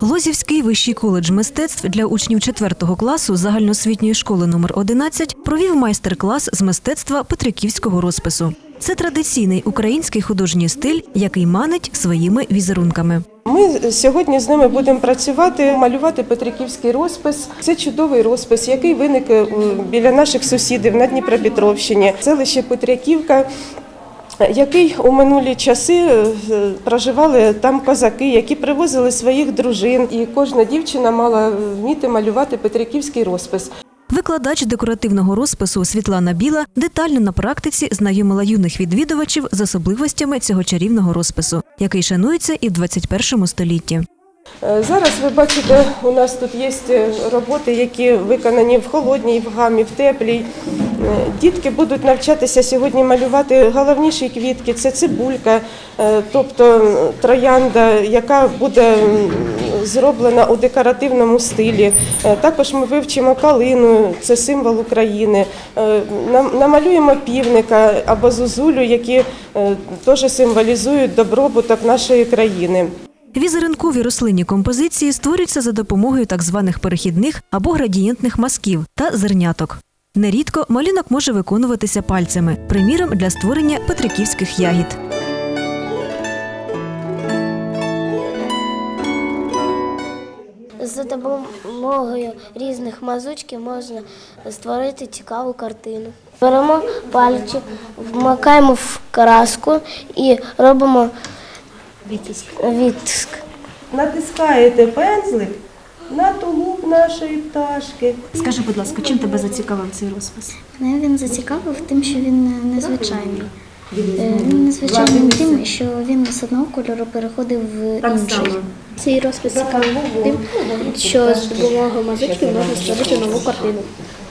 Лозівський вищий коледж мистецтв для учнів 4 класу загальноосвітньої школи номер 11 провів майстер-клас з мистецтва петриківського розпису. Це традиційний український художній стиль, який манить своїми візерунками. Ми сьогодні з ними будемо працювати, малювати Петриківський розпис. Це чудовий розпис, який виник е, біля наших сусідів на Дніпропетровщині. Селище Петряківка. Який у минулі часи е, проживали там козаки, які привозили своїх дружин, і кожна дівчина мала вміти малювати Петриківський розпис. Викладач декоративного розпису Світлана Біла детально на практиці знайомила юних відвідувачів з особливостями цього чарівного розпису, який шанується і в 21 столітті. Е, Зараз ви бачите, у нас тут є е, роботи, які виконані в холодній, в гамі, в теплій. Е, Дітки будуть навчатися сьогодні малювати головніші квітки. Це цибулька, тобто троянда, яка буде зроблена у декоративному стилі. Також ми вивчимо калину, це символ України. Нам- Намалюємо півника або зозулю, які теж символізують добробуток нашої країни. Візеринкові рослинні композиції створюються за допомогою так званих перехідних або градієнтних мазків та зерняток. Нерідко малюнок може виконуватися пальцями, приміром для створення петриківських ягід. За допомогою різних мазочків можна створити цікаву картину. Беремо пальчик, вмикаємо в краску і робимо відтиск. натискаєте пензлик на тулуб нашої пташки. Скажи, будь ласка, чим тебе зацікавив цей розпис? Мене він зацікавив тим, що він незвичайний. Е, Він незвичайний тим, що він з одного кольору переходив в інший. Цей розпис цікавий тим, що з допомогою мазочків можна створити нову картину.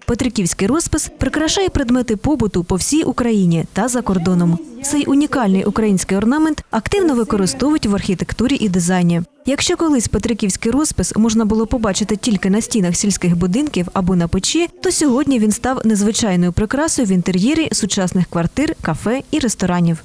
Петриківський розпис прикрашає предмети побуту по всій Україні та за кордоном. Цей унікальний український орнамент активно використовують в архітектурі і дизайні. Якщо колись петриківський розпис можна було побачити тільки на стінах сільських будинків або на печі, то сьогодні він став незвичайною прикрасою в інтер'єрі сучасних квартир, кафе і ресторанів.